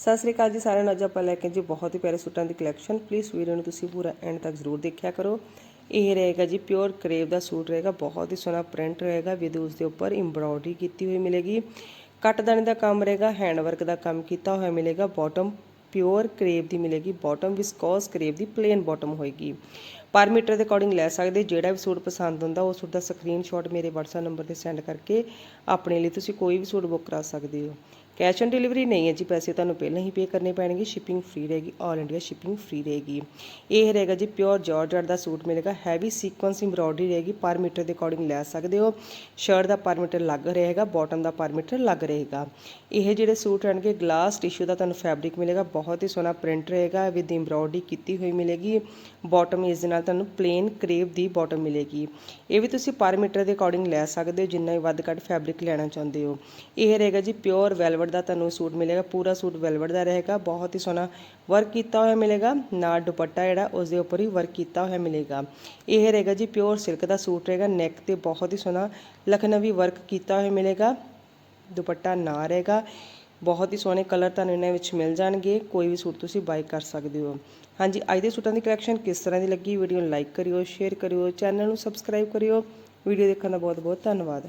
ਸਤਿ ਸ੍ਰੀ ਅਕਾਲ ਜੀ ਸਾਰਿਆਂ ਨੂੰ। ਅੱਜ ਆਪਾਂ ਲੈ ਕੇ ਜੀ ਬਹੁਤ ਹੀ ਪਿਆਰੇ ਸੂਟਾਂ ਦੀ ਕਲੈਕਸ਼ਨ ਪਲੀਜ਼ ਵੀਡੀਓ ਨੂੰ ਤੁਸੀਂ ਪੂਰਾ ਐਂਡ ਤੱਕ ਜ਼ਰੂਰ ਦੇਖਿਆ ਕਰੋ। ਇਹ ਰਹੇਗਾ ਜੀ ਪਿਓਰ ਕਰੇਵ ਦਾ ਸੂਟ ਰਹੇਗਾ, ਬਹੁਤ ਹੀ ਸੋਹਣਾ ਪ੍ਰਿੰਟ ਰਹੇਗਾ ਵਿਦ ਉਸ ਦੇ ਉੱਪਰ ਐਮਬ੍ਰੋਇਡਰੀ ਕੀਤੀ ਹੋਈ ਮਿਲੇਗੀ। ਕੱਟ ਦਾ ਕੰਮ ਰਹੇਗਾ ਹੈਂਡ ਵਰਕ ਦਾ ਕੰਮ ਕੀਤਾ ਹੋਇਆ ਮਿਲੇਗਾ ਬਾਟਮ ਪਿਓਰ ਕਰੇਵ ਦੀ ਮਿਲੇਗੀ ਬਾਟਮ ਵਿਸਕੋਸ ਕਰੇਵ ਦੀ ਪਲੇਨ ਬਾਟਮ ਹੋਏਗੀ। ਪਰ ਮੀਟਰ ਦੇ ਅਕੋਰਡਿੰਗ ਲੈ ਸਕਦੇ, ਜਿਹੜਾ ਵੀ ਸੂਟ ਪਸੰਦ ਹੁੰਦਾ, ਉਹ ਸੂਟ ਦਾ ਸਕਰੀਨਸ਼ਾਟ ਮੇਰੇ WhatsApp ਨੰਬਰ ਤੇ ਸੈਂਡ ਕਰਕੇ ਆਪਣੇ ਲਈ ਤੁਸੀਂ ਕੋਈ ਵੀ ਸੂਟ ਬੁੱਕ ਕਰਾ ਸਕਦੇ ਹੋ। ਕੈਸ਼ ਔਨ ਡਿਲੀਵਰੀ ਨਹੀਂ ਹੈ ਜੀ ਪੈਸੇ ਤੁਹਾਨੂੰ ਪਹਿਲਾਂ ਹੀ ਪੇ ਕਰਨੇ ਪੈਣਗੇ ਸ਼ਿਪਿੰਗ ਫ੍ਰੀ ਰਹੇਗੀ ਆਲ ਇੰਡੀਆ ਸ਼ਿਪਿੰਗ ਫ੍ਰੀ ਰਹੇਗੀ ਇਹ ਰਹੇਗਾ ਜੀ ਪਿਓਰ ਜਾਰਜਟ ਦਾ ਸੂਟ ਮਿਲੇਗਾ ਹੈਵੀ ਸੀਕੁਐਂਸ ਐਮਬ੍ਰੋਇਡਰੀ ਰਹੇਗੀ ਪਰ ਮੀਟਰ ਦੇ ਅਕੋਰਡਿੰਗ ਲੈ ਸਕਦੇ ਹੋ। ਸ਼ਰਟ ਦਾ ਪਰ ਮੀਟਰ ਲੱਗ ਰਹੇਗਾ ਬਾਟਮ ਦਾ ਪਰ ਮੀਟਰ ਲੱਗ ਰਹੇਗਾ। ਇਹ ਜਿਹੜੇ ਸੂਟ ਰਹਿਣਗੇ ਗਲਾਸ ਟਿਸ਼ੂ ਦਾ ਤੁਹਾਨੂੰ ਫੈਬਰਿਕ ਮਿਲੇਗਾ, ਬਹੁਤ ਹੀ ਸੋਹਣਾ ਪ੍ਰਿੰਟ ਰਹੇਗਾ ਵਿਦ ਐਮਬ੍ਰੋਇਡਰੀ ਕੀਤੀ ਹੋਈ ਮਿਲੇਗੀ। ਬਾਟਮ ਇਸ ਦੇ ਨਾਲ ਤੁਹਾਨੂੰ ਪਲੇਨ ਕਰੇਵ ਦੀ ਬਾਟਮ ਮਿਲੇਗੀ। ਇਹ ਵੀ ਤੁਸੀਂ ਪਰ ਮੀਟਰ ਦੇ ਅਕੋਰਡਿੰਗ ਲੈ ਸਕਦੇ ਹੋ, ਜਿੰਨਾ ਵੀ ਵੱਧ ਘੱਟ ਫੈਬਰਿਕ ਲੈਣਾ ਚਾਹੁੰਦੇ ਹੋ। ਇਹ ਰਹੇਗਾ ਜੀ ਪਿਓਰ ਵੈਲਵਟ ਦਾ ਤੁਹਾਨੂੰ ਸੂਟ ਮਿਲੇਗਾ, ਪੂਰਾ ਸੂਟ ਵੈਲਵਟ ਦਾ ਰਹੇਗਾ, ਬਹੁਤ ਹੀ ਸੋਹਣਾ ਵਰਕ ਕੀਤਾ ਹੋਇਆ ਮਿਲੇਗਾ, ਨਾਲ ਦੁਪੱਟਾ ਜਿਹੜਾ ਉਸ ਦੇ ਉੱਪਰ ਹੀ ਵਰਕ ਕੀਤਾ ਹੋਇਆ ਮਿਲੇਗਾ। ਇਹ ਰਹੇਗਾ ਜੀ ਪਿਓਰ ਸਿਲਕ ਦਾ ਸੂਟ ਰਹੇਗਾ ਨੈਕ ਤੇ ਬਹੁਤ ਹੀ ਸੋਹਣਾ ਲਖਨਵੀ ਵਰਕ ਕੀਤਾ ਹੋਇਆ ਮਿਲੇਗਾ, ਦੁਪੱਟਾ ਨਾ ਰਹੇਗਾ, ਬਹੁਤ ਹੀ ਸੋਹਣੇ ਕਲਰ ਤੁਹਾਨੂੰ ਇਹਨਾਂ ਵਿੱਚ ਮਿਲ ਜਾਣਗੇ, ਕੋਈ ਵੀ ਸੂਟ ਤੁਸੀਂ ਬਾਈ ਕਰ ਸਕਦੇ ਹੋ। ਹਾਂਜੀ, ਅੱਜ ਦੇ ਸੂਟਾਂ ਦੀ ਕਲੈਕਸ਼ਨ ਕਿਸ ਤਰ੍ਹਾਂ ਦੀ ਲੱਗੀ ਵੀਡੀਓ ਨੂੰ ਲਾਈਕ ਕਰਿਓ ਸ਼ੇਅਰ ਕਰਿਓ ਚੈਨਲ ਨੂੰ ਸਬਸਕ੍ਰਾਈਬ ਕਰਿਓ ਵੀਡੀਓ ਦੇਖਣ ਦਾ ਬਹੁਤ ਬਹੁਤ ਧੰਨਵਾਦ।